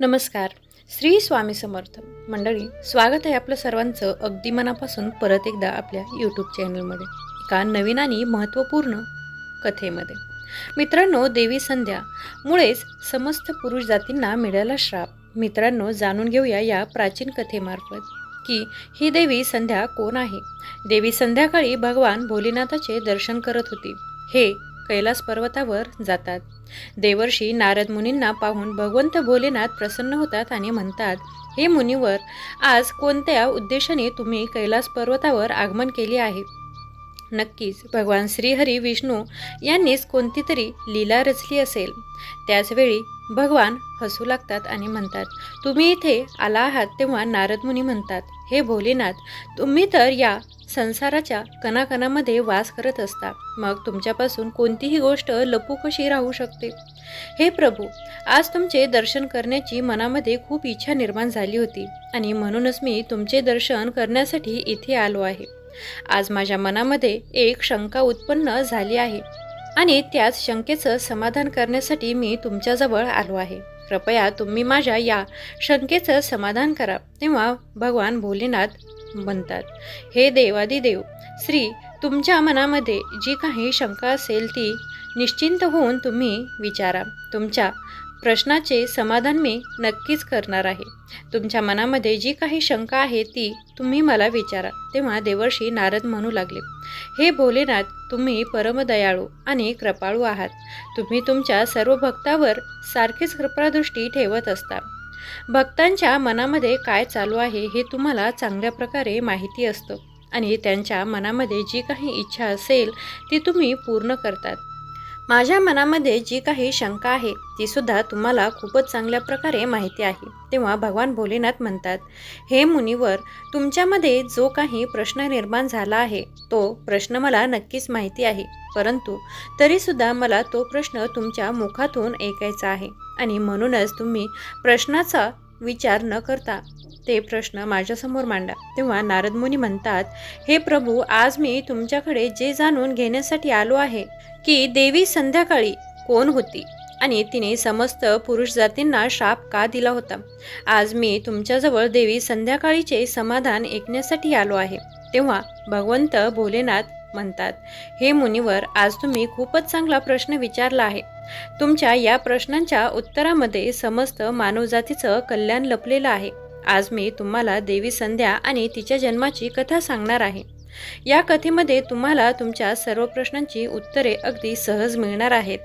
नमस्कार. श्री स्वामी समर्थ. मंडळी स्वागत आहे आपलं सर्वांचं अगदी मनापासून परत एकदा आपल्या यूट्यूब चॅनलमध्ये एका नवीन आणि महत्त्वपूर्ण कथेमध्ये. मित्रांनो देवी संध्या मुळेच समस्त पुरुष जातींना मिळाला श्राप. मित्रांनो जाणून घेऊया या प्राचीन कथेमार्फत की ही देवी संध्या कोण आहे? देवी संध्याकाळी भगवान भोलेनाथाचे दर्शन करत होती. हे कैलास पर्वतावर जातात. देवर्षी नारद मुनींना पाहून भगवंत भोलेनाथ प्रसन्न होतात आणि म्हणतात हे मुनीवर आज कोणत्या उद्देशाने तुम्ही कैलास पर्वतावर आगमन केले आहे? नक्कीच भगवान श्रीहरी विष्णू यांनीच कोणती तरी लीला रचली असेल. त्याचवेळी भगवान हसू लागतात आणि म्हणतात तुम्ही इथे आला आहात तेव्हा नारद मुनी म्हणतात हे भोलेनाथ तुम्ही तर या संसाराच्या कणाकणामध्ये वास करत असता मग तुमच्यापासून कोणतीही गोष्ट लपू कशी राहू शकते. हे प्रभू आज तुमचे दर्शन करण्याची मनामध्ये खूप इच्छा निर्माण झाली होती आणि म्हणूनच मी तुमचे दर्शन करण्यासाठी इथे आलो आहे. आज माझ्या मनामध्ये एक शंका उत्पन्न झाली आहे आणि त्याच शंकेचं समाधान करण्यासाठी मी तुमच्याजवळ आलो आहे. कृपया तुम्ही माझ्या या शंकेचं समाधान करा. तेव्हा भगवान भोलेनाथ म्हणतात. हे देवादिदेव श्री तुमच्या मनामध्ये जी काही शंका असेल ती निश्चिंत होऊन तुम्ही विचारा. तुमच्या प्रश्नाचे समाधान मी नक्कीच करणार आहे. तुमच्या मनामध्ये जी काही शंका आहे ती तुम्ही मला विचारा तेव्हा देवर्षी नारद म्हणू लागले. हे भोलेनाथ तुम्ही परमदयाळू आणि कृपाळू आहात. तुम्ही तुमच्या सर्व भक्तावर सारखीच कृपादृष्टी ठेवत असता. भक्तांच्या मनामध्ये काय चालू आहे हे तुम्हाला चांगल्या प्रकारे माहिती असतं. आणि त्यांच्या मनामध्ये जी काही इच्छा असेल ती तुम्ही पूर्ण करतात. माझ्या मनामध्ये जी काही शंका आहे ती सुद्धा तुम्हाला खूपच चांगल्या प्रकारे माहिती आहे तेव्हा भगवान भोलेनाथ म्हणतात हे मुनीवर तुमच्यामध्ये जो काही प्रश्न निर्माण झाला आहे तो प्रश्न मला नक्कीच माहिती आहे परंतु तरीसुद्धा मला तो प्रश्न तुमच्या मुखातून ऐकायचा आहे आणि म्हणूनच तुम्ही प्रश्नाचा विचार न करता ते प्रश्न माझ्यासमोर मांडा. तेव्हा नारद मुनी म्हणतात हे प्रभू आज मी तुमच्याकडे जे जाणून घेण्यासाठी आलो आहे की देवी संध्याकाळी कोण होती? आणि तिने समस्त पुरुष जातींना शाप का दिला होता? आज मी तुमच्याजवळ देवी संध्याकाळीचे समाधान ऐकण्यासाठी आलो आहे. तेव्हा भगवंत भोलेनाथ म्हणतात हे मुनीवर आज तुम्ही खूपच चांगला प्रश्न विचारला आहे. तुमच्या या प्रश्नांच्या उत्तरामध्ये समस्त मानवजातीचं कल्याण लपलेलं आहे. आज मी तुम्हाला देवी संध्या आणि तिच्या जन्माची कथा सांगणार आहे. या कथेमध्ये तुम्हाला तुमच्या सर्व प्रश्नांची उत्तरे अगदी सहज मिळणार आहेत.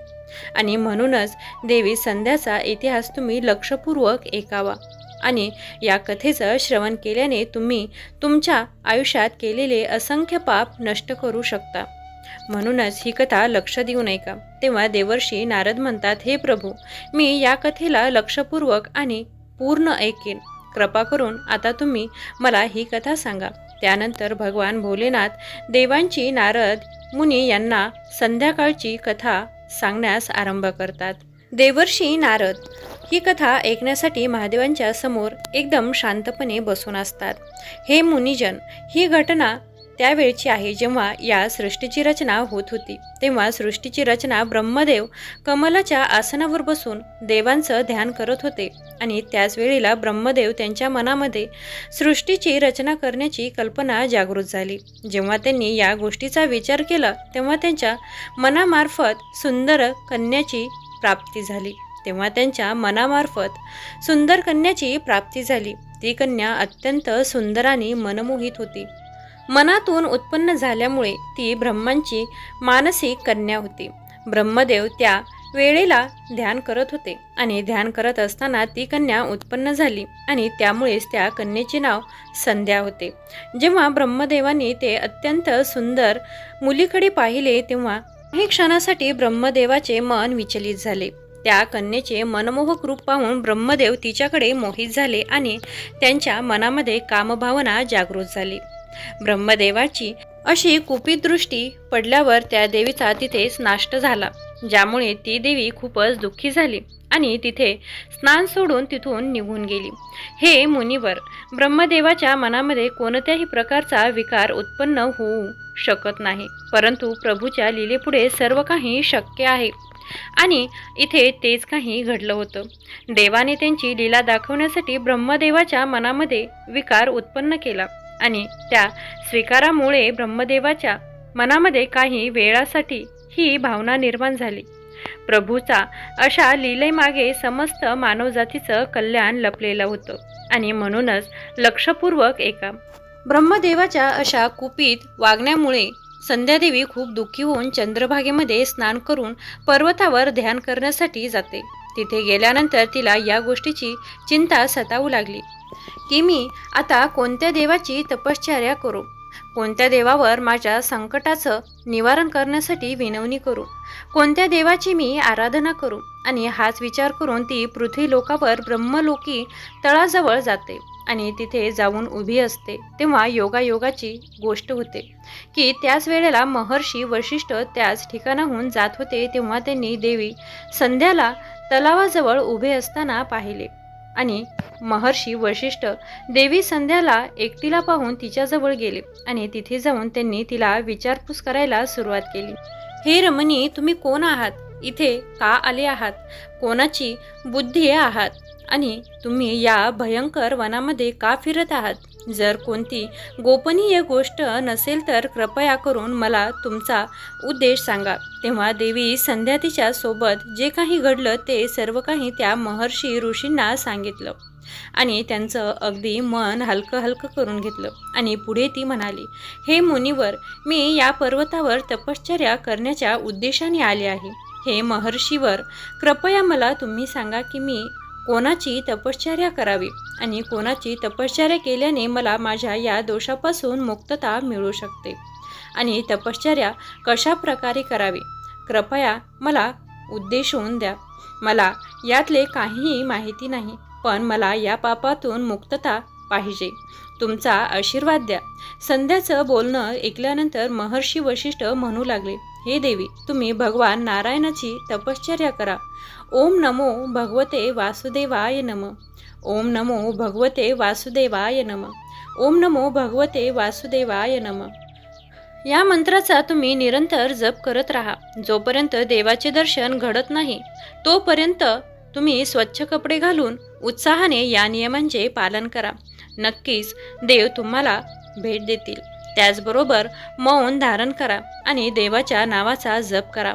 आणि म्हणूनच देवी संध्याचा इतिहास तुम्ही लक्षपूर्वक ऐकावा. आणि या कथेचं श्रवण केल्याने तुम्ही तुमच्या आयुष्यात केलेले असंख्य पाप नष्ट करू शकता. म्हणूनच ही कथा लक्ष देऊ नये का तेव्हा देवर्षी नारद म्हणतात हे प्रभू मी या कथेला लक्षपूर्वक आणि पूर्ण ऐकेन. कृपा करून आता तुम्ही मला ही कथा सांगा. त्यानंतर भगवान भोलेनाथ देवांची नारद मुनी यांना संध्याकाळची कथा सांगण्यास आरंभ करतात. देवर्षी नारद ही कथा ऐकण्यासाठी महादेवांच्या समोर एकदम शांतपणे बसून असतात. हे मुनिजन ही घटना त्यावेळची आहे जेव्हा या सृष्टीची रचना होत होती. तेव्हा सृष्टीची रचना ब्रह्मदेव कमलाच्या आसनावर बसून देवांचं ध्यान करत होते आणि त्याच वेळेला ब्रह्मदेव त्यांच्या मनामध्ये सृष्टीची रचना करण्याची कल्पना जागृत झाली. जेव्हा त्यांनी या गोष्टीचा विचार केला तेव्हा त्यांच्या मनामार्फत सुंदर कन्याची प्राप्ती झाली. तेव्हा त्यांच्या मनामार्फत सुंदर कन्याची प्राप्ती झाली. ती कन्या अत्यंत सुंदर आणि मनमोहित होती. मनातून उत्पन्न झाल्यामुळे ती ब्रह्मांची मानसिक कन्या होती. ब्रह्मदेव त्या वेळेला ध्यान करत होते आणि ध्यान करत असताना ती कन्या उत्पन्न झाली आणि त्यामुळेच त्या कन्येचे नाव संध्या होते. जेव्हा ब्रह्मदेवाने ते अत्यंत सुंदर मुलीकडे पाहिले तेव्हा काही क्षणासाठी ब्रह्मदेवाचे मन विचलित झाले. त्या कन्येचे मनमोहक रूप पाहून ब्रह्मदेव तिच्याकडे मोहित झाले आणि त्यांच्या मनामध्ये कामभावना जागृत झाली. ब्रह्मदेवाची अशी कुपित दृष्टी पडल्यावर त्या देवीचा तिथेच नाष्ट झाला ज्यामुळे ती देवी खूपच दुःखी झाली आणि तिथे स्नान सोडून तिथून निघून गेली. हे मुनिवर ब्रह्मदेवाच्या मनामध्ये कोणत्याही प्रकारचा विकार उत्पन्न होऊ शकत नाही परंतु प्रभूच्या लीलेपुढे सर्व काही शक्य आहे. आणि इथे तेच काही घडलं होतं. देवाने त्यांची लीला दाखवण्यासाठी ब्रह्मदेवाच्या मनामध्ये विकार उत्पन्न केला. आणि त्या स्वीकारामुळे ब्रह्मदेवाच्या मनामध्ये काही वेळासाठी ही भावना निर्माण झाली. प्रभूचा अशा लीलेमागे समस्त मानवजातीचं कल्याण लपलेलं होतं आणि म्हणूनच लक्षपूर्वक एका ब्रह्मदेवाच्या अशा कुपित वागण्यामुळे संध्यादेवी खूप दुःखी होऊन चंद्रभागेमध्ये स्नान करून पर्वतावर ध्यान करण्यासाठी जाते. तिथे गेल्यानंतर तिला या गोष्टीची चिंता सतावू लागली. की मी आता कोणत्या देवाची तपश्चर्या करू? कोणत्या देवावर माझ्या संकटाचं निवारण करण्यासाठी विनवणी करू? कोणत्या देवाची मी आराधना करू? आणि हाच विचार करून ती पृथ्वी लोकावर ब्रह्मलोकी तळाजवळ जाते आणि तिथे जाऊन उभी असते. तेव्हा योगायोगाची गोष्ट होते. की त्याच वेळेला महर्षी वशिष्ठ त्याच ठिकाणाहून जात होते तेव्हा त्यांनी देवी संध्याला तलावाजवळ उभे असताना पाहिले. आणि महर्षी वशिष्ठ देवी संध्याला एकटीला पाहून तिच्याजवळ गेले आणि तिथे जाऊन त्यांनी तिला विचारपूस करायला सुरुवात केली. हे रमणी तुम्ही कोण आहात? इथे का आले आहात? कोणाची बुद्धी आहात? आणि तुम्ही या भयंकर वनामध्ये का फिरत आहात? जर कोणती गोपनीय गोष्ट नसेल तर कृपया करून मला तुमचा उद्देश सांगा. तेव्हा देवी संध्या तिच्या सोबत जे काही घडलं ते सर्व काही त्या महर्षी ऋषींना सांगितलं. आणि त्यांचं अगदी मन हलकं हलकं करून घेतलं. आणि पुढे ती म्हणाली हे मुनिवर मी या पर्वतावर तपश्चर्या करण्याच्या उद्देशाने आले आहे. हे महर्षीवर कृपया मला तुम्ही सांगा की मी कोणाची तपश्चर्या करावी? आणि कोणाची तपश्चर्या केल्याने मला माझ्या या दोषापासून मुक्तता मिळू शकते. आणि तपश्चर्या कशा प्रकारे करावी? कृपया मला उद्देशून द्या. मला यातले काहीही माहिती नाही पण मला या पापातून मुक्तता पाहिजे. तुमचा आशीर्वाद द्या. संध्याचं बोलणं ऐकल्यानंतर महर्षी वशिष्ठ म्हणू लागले हे देवी तुम्ही भगवान नारायणाची तपश्चर्या करा. ओम नमो भगवते वासुदेवाय नम. ओम नमो भगवते वासुदेवाय नम. ओम नमो भगवते वासुदेवाय नम. या मंत्राचा तुम्ही निरंतर जप करत राहा. जोपर्यंत देवाचे दर्शन घडत नाही तोपर्यंत तुम्ही स्वच्छ कपडे घालून उत्साहाने या नियमांचे पालन करा. नक्कीच देव तुम्हाला भेट देतील. त्याचबरोबर मौन धारण करा आणि देवाच्या नावाचा जप करा.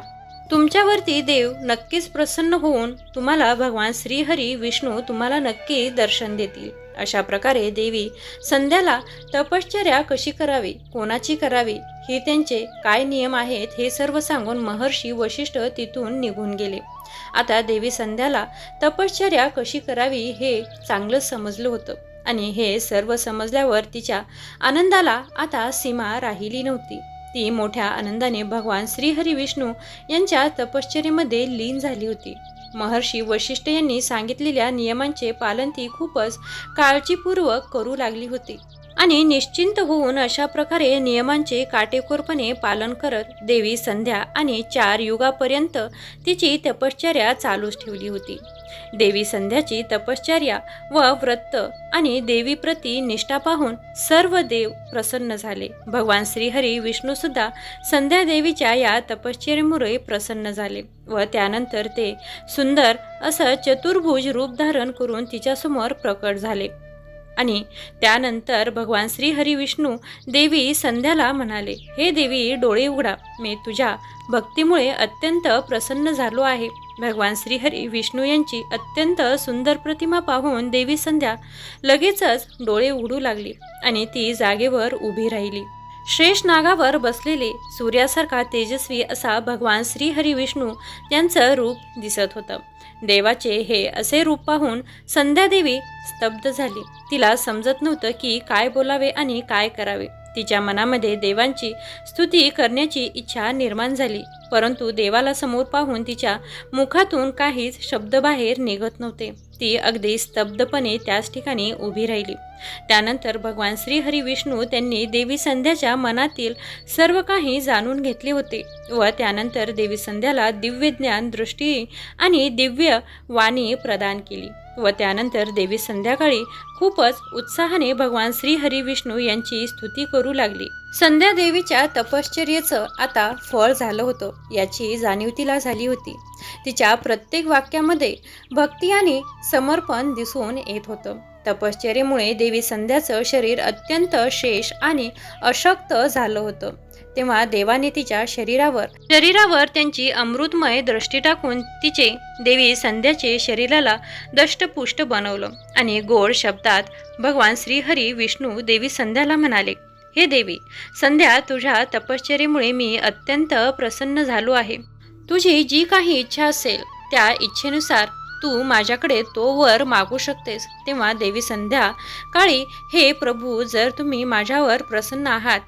तुमच्यावरती देव नक्कीच प्रसन्न होऊन तुम्हाला भगवान श्रीहरी विष्णू तुम्हाला नक्की दर्शन देतील. अशा प्रकारे देवी संध्याला तपश्चर्या कशी करावी कोणाची करावी हे त्यांचे काय नियम आहेत हे सर्व सांगून महर्षी वशिष्ठ तिथून निघून गेले. आता देवी संध्याला तपश्चर्या कशी करावी हे चांगलं समजलं होतं. आणि हे सर्व समजल्यावर तिच्या आनंदाला आता सीमा राहिली नव्हती. ती मोठ्या आनंदाने भगवान श्रीहरी विष्णू यांच्या तपश्चर्येमध्ये लीन झाली होती. महर्षी वशिष्ठ यांनी सांगितलेल्या नियमांचे पालन ती खूपच काळजीपूर्वक करू लागली होती आणि निश्चिंत होऊन अशा प्रकारे नियमांचे काटेकोरपणे पालन करत देवी संध्या आणि चार युगापर्यंत तिची तपश्चर्या चालूच ठेवली होती. देवी संध्याची तपश्चर्या व व्रत आणि देवीप्रती निष्ठा पाहून सर्व देव प्रसन्न झाले. भगवान श्रीहरी विष्णूसुद्धा संध्या देवीच्या या तपश्चर्येमुळे प्रसन्न झाले व त्यानंतर ते सुंदर असं चतुर्भुज रूप धारण करून तिच्यासमोर प्रकट झाले. आणि त्यानंतर भगवान श्री विष्णू देवी संध्याला म्हणाले हे देवी डोळे उघडा. मी तुझ्या भक्तीमुळे अत्यंत प्रसन्न झालो आहे. भगवान श्रीहरी विष्णू यांची अत्यंत सुंदर प्रतिमा पाहून देवी संध्या लगेचच डोळे उघडू लागली आणि ती जागेवर उभी राहिली. शेष नागावर बसलेले सूर्यासारखा तेजस्वी असा भगवान श्रीहरी विष्णू यांचं रूप दिसत होतं. देवाचे हे असे रूप पाहून संध्यादेवी स्तब्ध झाली. तिला समजत नव्हतं की काय बोलावे आणि काय करावे. तिच्या मनामध्ये देवांची स्तुती करण्याची इच्छा निर्माण झाली. परंतु देवाला समोर पाहून तिच्या मुखातून काहीच शब्द बाहेर निघत नव्हते. ती अगदी स्तब्धपणे त्याच ठिकाणी उभी राहिली. त्यानंतर भगवान श्रीहरी विष्णू त्यांनी देवी संध्याच्या मनातील सर्व काही जाणून घेतले होते व त्यानंतर देवी संध्याला दिव्य ज्ञान दृष्टी आणि दिव्य वाणी प्रदान केली. व त्यानंतर देवी संध्याकाळी खूपच उत्साहाने भगवान श्री हरी विष्णू यांची स्तुती करू लागली. संध्या देवीच्या तपश्चर्येचं आता फळ झालं होतं याची जाणीव तिला झाली होती. तिच्या प्रत्येक वाक्यामध्ये भक्ती आणि समर्पण दिसून येत होतं. तपश्चर्येमुळे देवी संध्याचं शरीर अत्यंत शेष आणि अशक्त झालं होतं. तेव्हा देवाने तिच्या शरीरावर शरीरावर त्यांची अमृतमय दृष्टी टाकून तिचे देवी संध्याचे शरीराला दष्टपुष्ट बनवलं आणि गोड शब्दात भगवान श्रीहरी विष्णू देवी संध्याला म्हणाले हे देवी संध्या तुझ्या तपश्चर्येमुळे मी अत्यंत प्रसन्न झालो आहे. तुझी जी काही इच्छा असेल त्या इच्छेनुसार तू माझ्याकडे तो वर मागू शकतेस. तेव्हा देवी संध्या काळी हे प्रभू जर तुम्ही माझ्यावर प्रसन्न आहात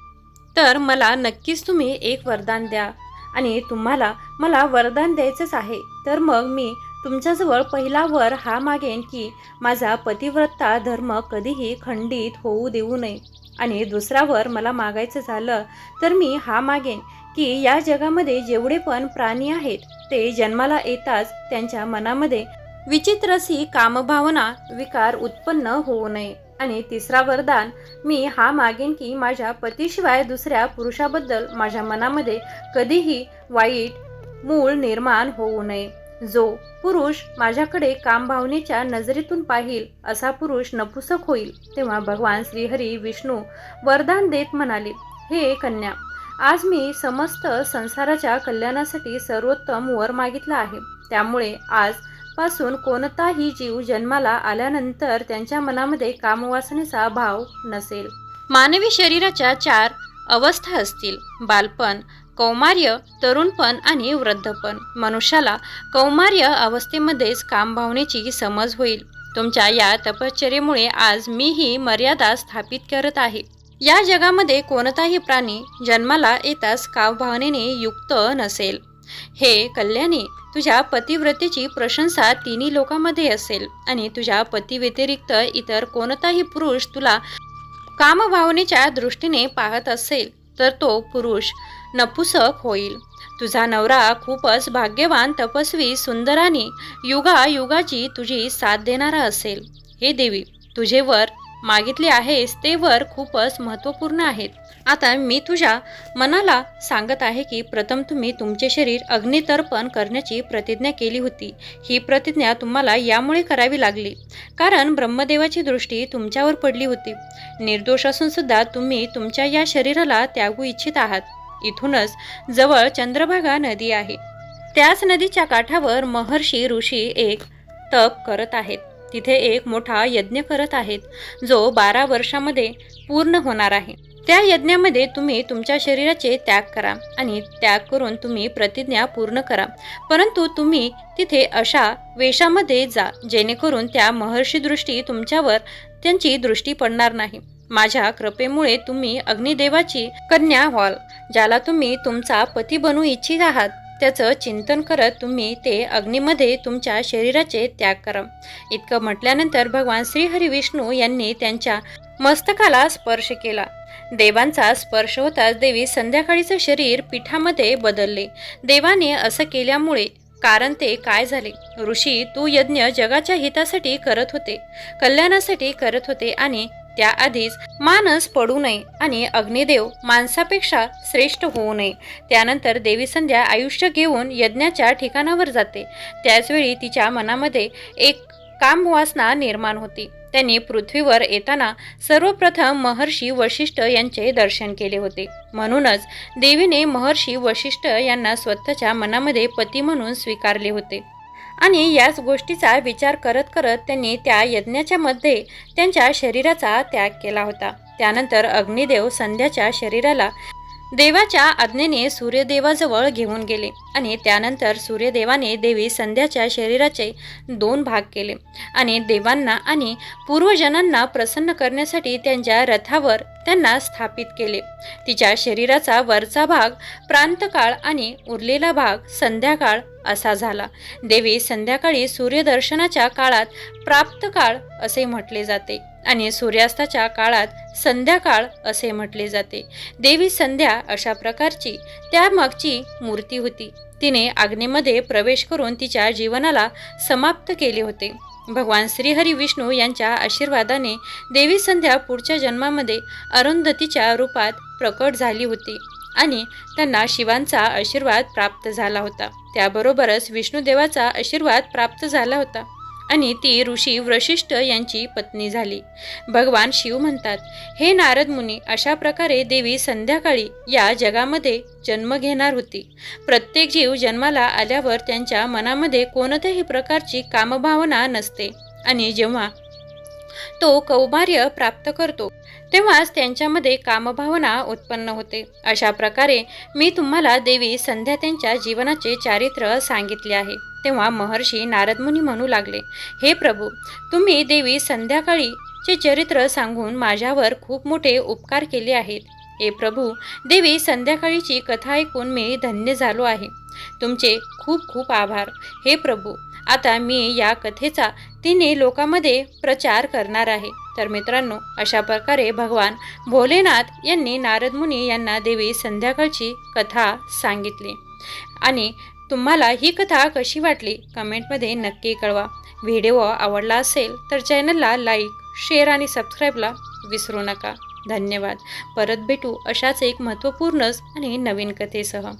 तर मला नक्कीच तुम्ही एक वरदान द्या. आणि तुम्हाला मला वरदान द्यायचंच आहे. तर मग मी तुमच्याजवळ पहिला वर हा मागेन की माझा पतिव्रता धर्म कधीही खंडित होऊ देऊ नये. आणि दुसरा वर मला मागायचं झालं तर मी हा मागेन की या जगामध्ये जेवढे पण प्राणी आहेत ते जन्माला येताच त्यांच्या मनामध्ये विचित्रसी कामभावना विकार उत्पन्न होऊ नये. आणि तिसरा वरदान मी हा मागेन की माझ्या पतीशिवाय दुसऱ्या पुरुषाबद्दल माझ्या मनामध्ये कधीही वाईट मूळ निर्माण होऊ नये. जो पुरुष माझ्याकडे कामभावनेच्या नजरेतून पाहिल असा पुरुष नपुसक होईल तेव्हा भगवान श्रीहरी विष्णू वरदान देत म्हणाले हे कन्या आज मी समस्त संसाराच्या कल्याणासाठी सर्वोत्तम वर मागितला आहे. त्यामुळे आजपासून कोणताही जीव जन्माला आल्यानंतर त्यांच्या मनामध्ये कामवासनेचा भाव नसेल. मानवी शरीराच्या चार अवस्था असतील. बालपण कौमार्य तरुणपण आणि वृद्धपण. मनुष्याला कौमार्य अवस्थेमध्येच कामभावनेची समज होईल. तुमच्या या तपश्चर्येमुळे आज मी ही मर्यादा स्थापित करत आहे. या जगामध्ये कोणताही प्राणी जन्माला येताच कामभावनेने युक्त नसेल. हे कल्याणी तुझ्या पतिव्रतेची प्रशंसा तिन्ही लोकांमध्ये असेल आणि तुझ्या पतीव्यतिरिक्त इतर कोणताही पुरुष तुला कामभावनेच्या दृष्टीने पाहत असेल तर तो पुरुष नपुसक होईल. तुझा नवरा खूपच भाग्यवान तपस्वी सुंदराने युगायुगाची युगा युगाची तुझी साथ देणारा असेल. हे देवी तुझे वर मागितले आहेस ते वर खूपच महत्त्वपूर्ण आहेत. आता मी तुझ्या मनाला सांगत आहे की प्रथम तुम्ही तुमचे शरीर अग्नितर्पण करण्याची प्रतिज्ञा केली होती. ही प्रतिज्ञा तुम्हाला यामुळे करावी लागली. कारण ब्रह्मदेवाची दृष्टी तुमच्यावर पडली होती. निर्दोष असून सुद्धा तुम्ही तुमच्या या शरीराला त्यागू इच्छित आहात. इथूनच जवळ चंद्रभागा नदी आहे. त्याच नदीच्या काठावर महर्षी ऋषी एक तप करत आहेत. तिथे एक मोठा यज्ञ करत आहेत जो बारा वर्षामध्ये पूर्ण होणार आहे. त्या यज्ञामध्ये तुम्ही तुमच्या शरीराचे त्याग करा आणि त्याग करून तुम्ही प्रतिज्ञा पूर्ण करा. परंतु तुम्ही तिथे अशा वेशामध्ये जा जेणेकरून त्या महर्षी दृष्टी तुमच्यावर त्यांची दृष्टी पडणार नाही. माझ्या कृपेमुळे तुम्ही अग्निदेवाची कन्या व्हाल ज्याला तुम्ही तुमचा पती बनू इच्छित आहात. त्याचं चिंतन करत तुम्ही ते अग्नीमध्ये तुमच्या शरीराचे त्याग करा. इतकं म्हटल्यानंतर भगवान श्रीहरी विष्णू यांनी त्यांच्या मस्तकाला स्पर्श केला. देवांचा स्पर्श होताच देवी संध्याकाळीचं शरीर पीठामध्ये बदलले. देवाने असं केल्यामुळे कारण ते काय झाले? ऋषी तू यज्ञ जगाच्या हितासाठी करत होते कल्याणासाठी करत होते आणि त्याआधीच मानस पडू नये आणि अग्निदेव माणसापेक्षा श्रेष्ठ होऊ नये. त्यानंतर देवी संध्या आयुष्य घेऊन यज्ञाच्या ठिकाणावर जाते. त्याचवेळी तिच्या मनामध्ये एक कामवासना निर्माण होती. त्यांनी पृथ्वीवर येताना सर्वप्रथम महर्षी वशिष्ठ यांचे दर्शन केले होते. म्हणूनच देवीने महर्षी वशिष्ठ यांना स्वतःच्या मनामध्ये पती म्हणून स्वीकारले होते. आणि याच गोष्टीचा विचार करत करत त्यांनी त्या यज्ञाच्या मध्ये त्यांच्या शरीराचा त्याग केला होता. त्यानंतर अग्निदेव संध्याच्या शरीराला देवाच्या आज्ञेने सूर्यदेवाजवळ घेऊन गेले आणि त्यानंतर सूर्यदेवाने देवी संध्याच्या शरीराचे दोन भाग केले आणि देवांना आणि पूर्वजनांना प्रसन्न करण्यासाठी त्यांच्या रथावर त्यांना स्थापित केले. तिच्या शरीराचा वरचा भाग प्रांतकाळ आणि उरलेला भाग संध्याकाळ असा झाला. देवी संध्याकाळी सूर्यदर्शनाच्या काळात प्राप्त काळ असे म्हटले जाते आणि सूर्यास्ताच्या काळात संध्याकाळ असे म्हटले जाते. देवी संध्या अशा प्रकारची त्यामागची मूर्ती होती. तिने आग्नेमध्ये प्रवेश करून तिच्या जीवनाला समाप्त केले होते. भगवान श्रीहरी विष्णू यांच्या आशीर्वादाने देवी संध्या पुढच्या जन्मामध्ये अरुंधतीच्या रूपात प्रकट झाली होती. आणि त्यांना शिवांचा आशीर्वाद प्राप्त झाला होता. त्याबरोबरच विष्णुदेवाचा आशीर्वाद प्राप्त झाला होता आणि ती ऋषी वशिष्ठ यांची पत्नी झाली. भगवान शिव म्हणतात हे नारद मुनी अशा प्रकारे देवी संध्याकाळी या जगामध्ये जन्म घेणार होती. प्रत्येक जीव जन्माला आल्यावर त्यांच्या मनामध्ये कोणत्याही प्रकारची कामभावना नसते आणि जेव्हा तो कौमार्य प्राप्त करतो तेव्हाच त्यांच्यामध्ये कामभावना उत्पन्न होते. अशा प्रकारे मी तुम्हाला देवी संध्या त्यांच्या जीवनाचे चारित्र्य सांगितले आहे. तेव्हा महर्षी नारदमुनी म्हणू लागले हे प्रभू तुम्ही देवी संध्याकाळीचे चरित्र सांगून माझ्यावर खूप मोठे उपकार केले आहेत. हे प्रभू देवी संध्याकाळीची कथा ऐकून मी धन्य झालो आहे. तुमचे खूप खूप आभार. हे प्रभू आता मी या कथेचा तिने लोकांमध्ये प्रचार करणार आहे. तर मित्रांनो अशा प्रकारे भगवान भोलेनाथ यांनी नारद मुनी यांना देवी संध्याकाळची कथा सांगितली. आणि तुम्हाला ही कथा कशी वाटली कमेंटमध्ये नक्की कळवा. व्हिडिओ आवडला असेल तर चॅनलला लाईक शेअर आणि सबस्क्राईबला विसरू नका. धन्यवाद. परत भेटू अशाच एक महत्त्वपूर्णच आणि नवीन कथेसह.